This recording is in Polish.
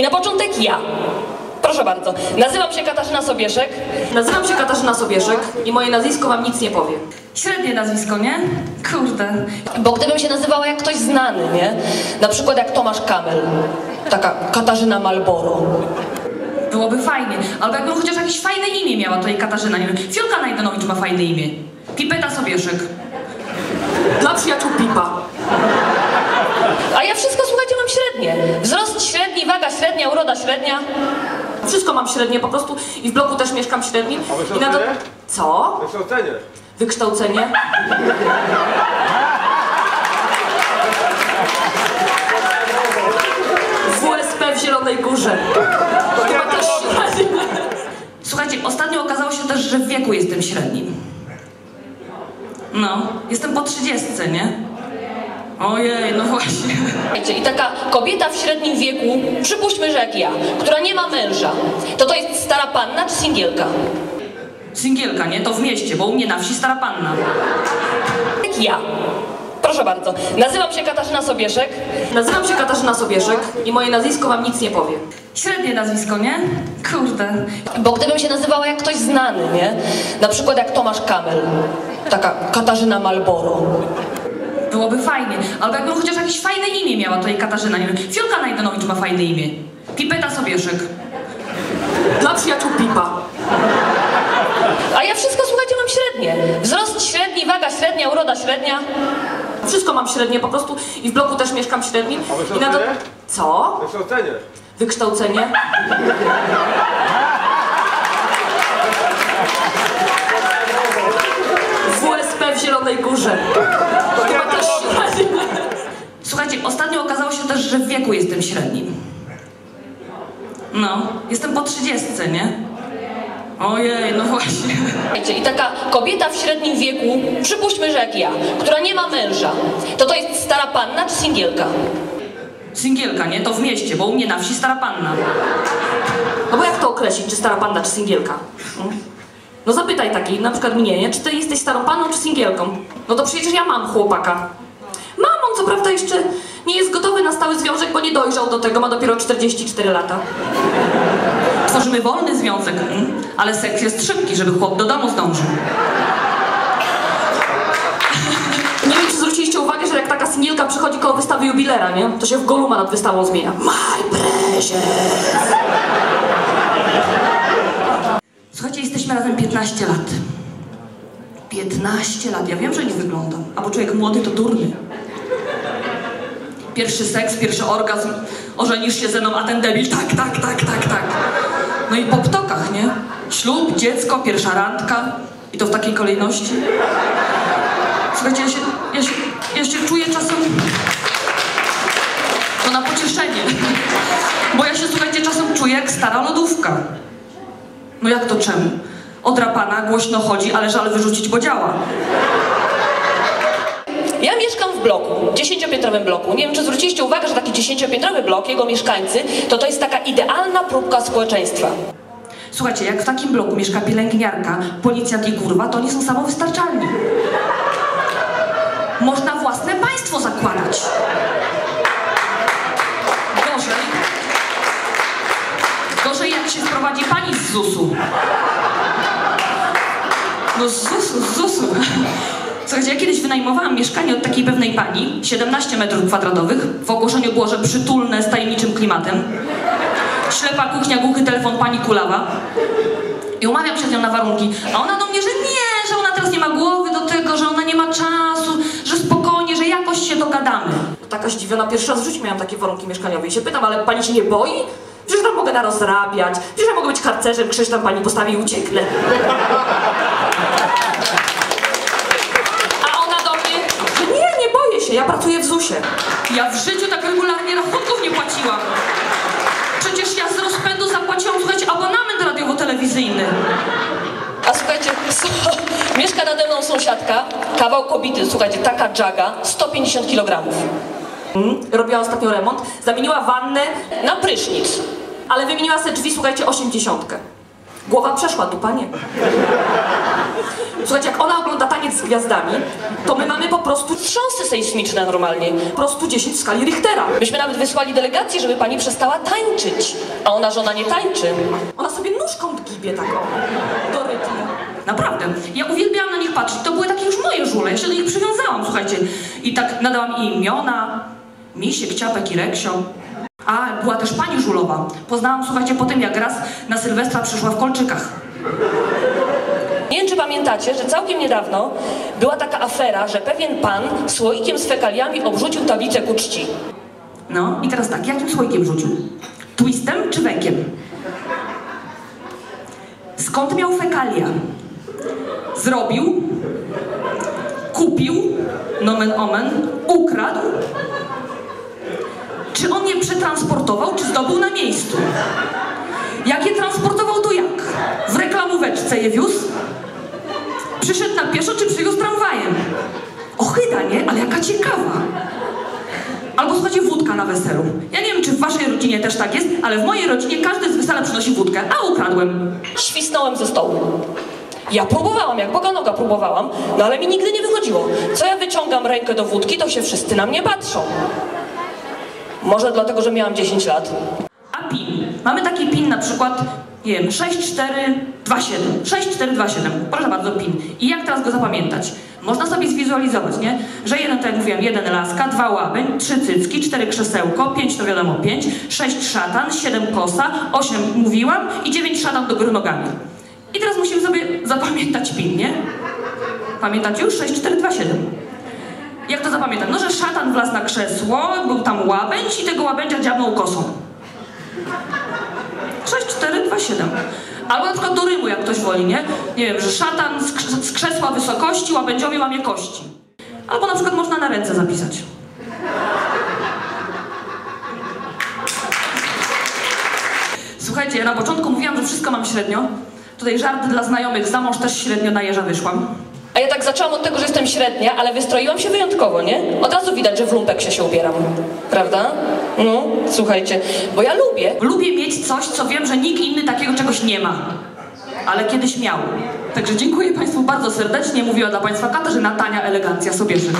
I na początek ja. Proszę bardzo. Nazywam się Katarzyna Sobieszek. Nazywam się Katarzyna Sobieszek i moje nazwisko wam nic nie powie. Średnie nazwisko, nie? Kurde. Bo gdybym się nazywała jak ktoś znany, nie? Na przykład jak Tomasz Kamel. Taka Katarzyna Malboro. Byłoby fajnie. Albo jakbym chociaż jakieś fajne imię miała tutaj Katarzyna, nie wiem. Fiolka Najdanowicz ma fajne imię. Pipeta Sobieszek. Dla przyjaciół Pipa. A ja wszystko, słuchajcie, mam średnie. Średni, waga średnia, uroda średnia. Wszystko mam średnie po prostu i w bloku też mieszkam średni. A I na wykształcenie? Co? Wykształcenie. Wykształcenie? WSP w Zielonej Górze. Chyba też średnie. Słuchajcie, ostatnio okazało się też, że w wieku jestem średnim. No, jestem po trzydziestce, nie? Ojej, no I taka kobieta w średnim wieku, przypuśćmy, że jak ja, która nie ma męża, to to jest stara panna czy singielka? Singielka, nie? To w mieście, bo u mnie na wsi stara panna. Jak ja. Proszę bardzo. Nazywam się Katarzyna Sobieszek. Nazywam się Katarzyna Sobieszek i moje nazwisko wam nic nie powie. Średnie nazwisko, nie? Kurde. Bo gdybym się nazywała jak ktoś znany, nie? Na przykład jak Tomasz Kamel. Taka Katarzyna Malboro. Byłoby fajnie. Albo jakbym chociaż jakieś fajne imię miała tutaj Katarzyna, nie wiem. Fiolka Najdanowicz ma fajne imię. Pipeta Sobieszek. Dla przyjaciół Pipa. A ja wszystko, słuchajcie, mam średnie. Wzrost średni, waga średnia, uroda średnia. Wszystko mam średnie po prostu i w bloku też mieszkam średni. A I na? Co? Wykształcenie. Wykształcenie? WSP w Zielonej Górze. Ostatnio okazało się też, że w wieku jestem średnim. No, jestem po trzydziestce, nie? Ojej, no właśnie. I taka kobieta w średnim wieku, przypuśćmy, że jak ja, która nie ma męża, to to jest stara panna czy singielka? Singielka, nie? To w mieście, bo u mnie na wsi stara panna. No bo jak to określić, czy stara panna, czy singielka? No zapytaj takiej, na przykład mnie, nie? Czy ty jesteś starą panną, czy singielką? No to przecież ja mam chłopaka. Mam, on co prawda jeszcze nie jest gotowy na stały związek, bo nie dojrzał do tego, ma dopiero 44 lata. Tworzymy wolny związek, mm, ale seks jest szybki, żeby chłop do domu zdążył. Nie wiem, czy zwróciliście uwagę, że jak taka singielka przychodzi koło wystawy jubilera, nie? To się w Goluma nad wystawą zmienia. My precious! Słuchajcie, jesteśmy razem 15 lat. 15 lat. Ja wiem, że nie wyglądam. A bo człowiek młody to durny. Pierwszy seks, pierwszy orgazm. Ożenisz się ze mną, a ten debil tak, tak, tak, tak, tak. No i po ptokach, nie? Ślub, dziecko, pierwsza randka. I to w takiej kolejności. Słuchajcie, ja się, ja się, ja się czuję czasem... To na pocieszenie. Bo ja się, słuchajcie, czasem czuję jak stara lodówka. No jak to czemu? Odrapana, głośno chodzi, ale żal wyrzucić, bo działa. Ja mieszkam w bloku, dziesięciopiętrowym bloku. Nie wiem, czy zwróciliście uwagę, że taki dziesięciopiętrowy blok, jego mieszkańcy, to to jest taka idealna próbka społeczeństwa. Słuchajcie, jak w takim bloku mieszka pielęgniarka, policjant i kurwa, to oni są samowystarczalni. Można własne państwo zakładać. Gorzej. Gorzej jak się sprowadzi pani z ZUS-u. No z ZUS-u, z ZUS-u. Słuchajcie, ja kiedyś wynajmowałam mieszkanie od takiej pewnej pani, 17 metrów kwadratowych. W ogłoszeniu było, że przytulne, z tajemniczym klimatem. Ślepa kuchnia, głuchy telefon, pani kulawa. I umawiam się z nią na warunki. A ona do mnie, że nie, że ona teraz nie ma głowy do tego, że ona nie ma czasu, że spokojnie, że jakoś się dogadamy. Taka zdziwiona, pierwszy raz w życiu miałam takie warunki mieszkaniowe i się pytam, ale pani się nie boi? Przecież tam mogę narozrabiać, przecież ja mogę być harcerzem, krzyż tam pani postawi i ucieknę. A ona do mnie, że nie, nie boję się, ja pracuję w ZUS-ie. Ja w życiu tak regularnie rachunków nie płaciłam. Przecież ja z rozpędu zapłaciłam, słuchajcie, abonament radiowo-telewizyjny. A słuchajcie, mieszka nade mną sąsiadka, kawał kobity, słuchajcie, taka dżaga, 150 kg. Mm, robiła ostatnio remont, zamieniła wannę na prysznic, ale wymieniła sobie drzwi, słuchajcie, 80. Głowa przeszła, dupa nie. Słuchajcie, jak ona ogląda taniec z gwiazdami, to my mamy po prostu Wstrząsy sejsmiczne normalnie. po prostu 10 w skali Richtera. Myśmy nawet wysłali delegację, żeby pani przestała tańczyć. A ona żona nie tańczy. Ona sobie nóżką gibie tak o, do rytmu. Naprawdę. Ja uwielbiałam na nich patrzeć. To były takie już moje żule. Ja się do nich przywiązałam, słuchajcie. I tak nadałam im imiona. Misiek, Ciapek i Reksio. A, była też pani żulowa. Poznałam, słuchajcie, po tym jak raz na Sylwestra przyszła w kolczykach. Nie wiem, czy pamiętacie, że całkiem niedawno była taka afera, że pewien pan słoikiem z fekaliami obrzucił tablicę ku czci. No i teraz tak, jakim słoikiem rzucił? Twistem czy wękiem? Skąd miał fekalia? Zrobił? Kupił? Nomen omen? Ukradł? Czy on je przetransportował, czy zdobył na miejscu? Jak je transportował, to jak? W reklamóweczce je wiózł? Przyszedł na pieszo, czy przywiózł tramwajem? Ochyda, nie? Ale jaka ciekawa. Albo słuchajcie, wódka na weselu. Ja nie wiem, czy w waszej rodzinie też tak jest, ale w mojej rodzinie każdy z wesela przynosi wódkę, a ukradłem. Świsnąłem ze stołu. Ja próbowałam, jak Boga noga próbowałam, no ale mi nigdy nie wychodziło. Co ja wyciągam rękę do wódki, to się wszyscy na mnie patrzą. Może dlatego, że miałam 10 lat. A PIN. Mamy taki PIN na przykład, nie wiem, 6427. 6427. Proszę bardzo, PIN. I jak teraz go zapamiętać? Można sobie zwizualizować, nie? Że jeden, tak jak mówiłam, jeden laska, dwa łabęń, trzy cycki, cztery krzesełko, pięć to wiadomo pięć, sześć szatan, siedem kosa, osiem mówiłam i dziewięć szatan do góry nogami. I teraz musimy sobie zapamiętać PIN, nie? Pamiętacie już? 6427. Jak to zapamiętam? No, że szatan wlazł na krzesło, był tam łabędź i tego łabędzia dziabnął kosą. 6, 4, 2, 7. Albo na przykład do rymu, jak ktoś woli, nie? Nie wiem, że szatan z, krz- z krzesła wysokości, łabędziowi łamie kości. Albo na przykład można na ręce zapisać. Słuchajcie, ja na początku mówiłam, że wszystko mam średnio. Tutaj żart dla znajomych, za mąż też średnio na jeża wyszłam. Ja tak zaczęłam od tego, że jestem średnia, ale wystroiłam się wyjątkowo, nie? Od razu widać, że w lumpeksie się ubieram. Prawda? No, słuchajcie, bo ja lubię. Lubię mieć coś, co wiem, że nikt inny takiego czegoś nie ma. Ale kiedyś miał. Także dziękuję Państwu bardzo serdecznie. Mówiła dla Państwa Katarzyna Tania Elegancja Sobieszy.